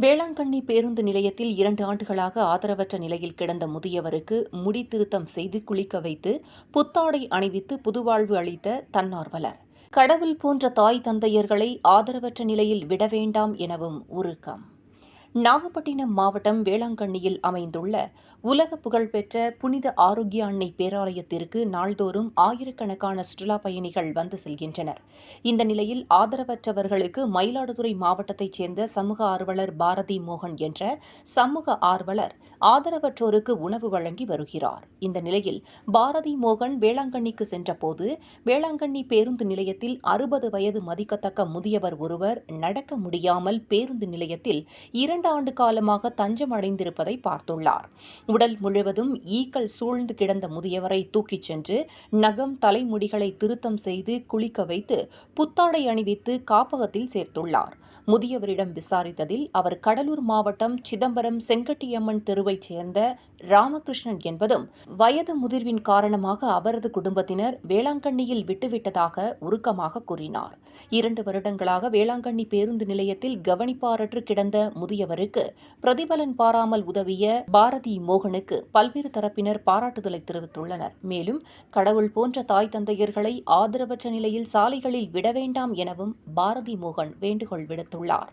வேளாங்கண்ணி பேருந்து நிலையத்தில் இரண்டு ஆண்டுகளாக ஆதரவற்ற நிலையில் கிடந்த முதியவருக்கு முடி திருத்தம் செய்து குளிக்க வைத்து புத்தாடை அணிவித்து புதுவாழ்வு அளித்த தன்னார்வலர். கடவுள் போன்ற தாய் தந்தையர்களை ஆதரவற்ற நிலையில் விட வேண்டாம் எனவும் உருக்கம். நாகப்பட்டினம் மாவட்டம் வேளாங்கண்ணியில் அமைந்துள்ள உலக புகழ்பெற்ற புனித ஆரோக்கிய அன்னை பேராலயத்திற்கு நாள்தோறும் ஆயிரக்கணக்கான சுற்றுலாப் பயணிகள் வந்து செல்கின்றனர். இந்த நிலையில் ஆதரவற்றவர்களுக்கு மயிலாடுதுறை மாவட்டத்தைச் சேர்ந்த சமூக ஆர்வலர் பாரதி மோகன் என்ற சமூக ஆர்வலர் ஆதரவற்றோருக்கு உணவு வழங்கி வருகிறார். இந்த நிலையில் பாரதி மோகன் வேளாங்கண்ணிக்கு சென்றபோது வேளாங்கண்ணி பேருந்து நிலையத்தில் அறுபது வயது மதிக்கத்தக்க முதியவர் ஒருவர் நடக்க முடியாமல் பேருந்து நிலையத்தில் இரண்டு இரண்டாண்டு காலமாக தஞ்சம் அடைந்திருப்பதை பார்த்துள்ளார். உடல் முழுவதும் ஈக்கள் சூழ்ந்து கிடந்த முதியவரை தூக்கிச் சென்று நகம் தலைமுடிகளை திருத்தம் செய்து குளிக்க வைத்து புத்தாடை அணிவித்து காப்பகத்தில் சேர்த்துள்ளார். முதியவரிடம் விசாரித்ததில் அவர் கடலூர் மாவட்டம் சிதம்பரம் செங்கட்டியம்மன் தெருவைச் சேர்ந்த ராமகிருஷ்ணன் என்பதும் வயது முதிர்வின் காரணமாக அவரது குடும்பத்தினர் வேளாங்கண்ணியில் விட்டுவிட்டதாக உருக்கமாக கூறினார். இரண்டு வருடங்களாக வேளாங்கண்ணி பேருந்து நிலையத்தில் கவனிப்பாரற்று கிடந்த முதியவர் அவருக்கு பிரதிபலன் பாராமல் உதவிய பாரதி மோகனுக்கு பல்வேறு தரப்பினர் பாராட்டுதலை தெரிவித்துள்ளனர். மேலும் கடவுள் போன்ற தாய் தந்தையர்களை ஆதரவற்ற நிலையில் சாலைகளில் விட வேண்டாம் எனவும் பாரதி மோகன் வேண்டுகோள் விடுத்துள்ளார்.